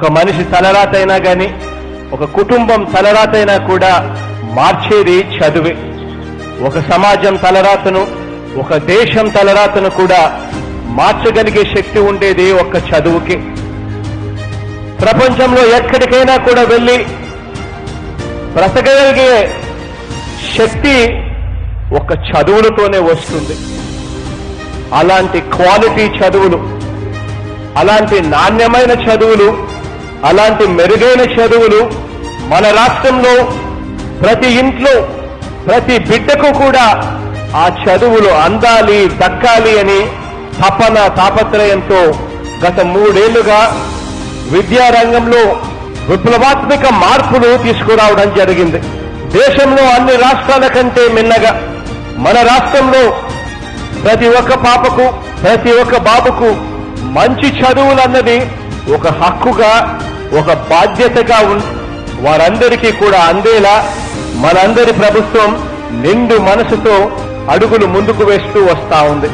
ఒక మనిషి తలరాతైనా గాని ఒక కుటుంబం తలరాతైనా కూడా మార్చేది చదువే. ఒక సమాజం తలరాతను ఒక దేశం తలరాతను కూడా మార్చగలిగే శక్తి ఉండేది ఒక్క చదువుకి. ప్రపంచంలో ఎక్కడికైనా కూడా వెళ్ళి బ్రతకగలిగే శక్తి ఒక చదువులతోనే వస్తుంది. అలాంటి క్వాలిటీ చదువులు అలాంటి నాణ్యమైన చదువులు అలాంటి మెరుగైన చదువులు మన రాష్ట్రంలో ప్రతి ఇంట్లో ప్రతి బిడ్డకు కూడా ఆ చదువులు అందాలి దక్కాలి అని తపన తాపత్రయంతో గత మూడేళ్ళుగా విద్యారంగంలో విప్లవాత్మక మార్పులు తీసుకురావడం జరిగింది. దేశంలో అన్ని రాష్ట్రాల కంటే మిన్నగా మన రాష్ట్రంలో ప్రతి ఒక్క పాపకు ప్రతి ఒక్క బాబుకు మంచి చదువులు అన్నది ఒక హక్కుగా ఒక బాధ్యతగా వారందరికీ కూడా అందేలా మనందరి ప్రభుత్వం నిండు మనసుతో అడుగులు ముందుకు వేస్తూ వస్తా ఉంది.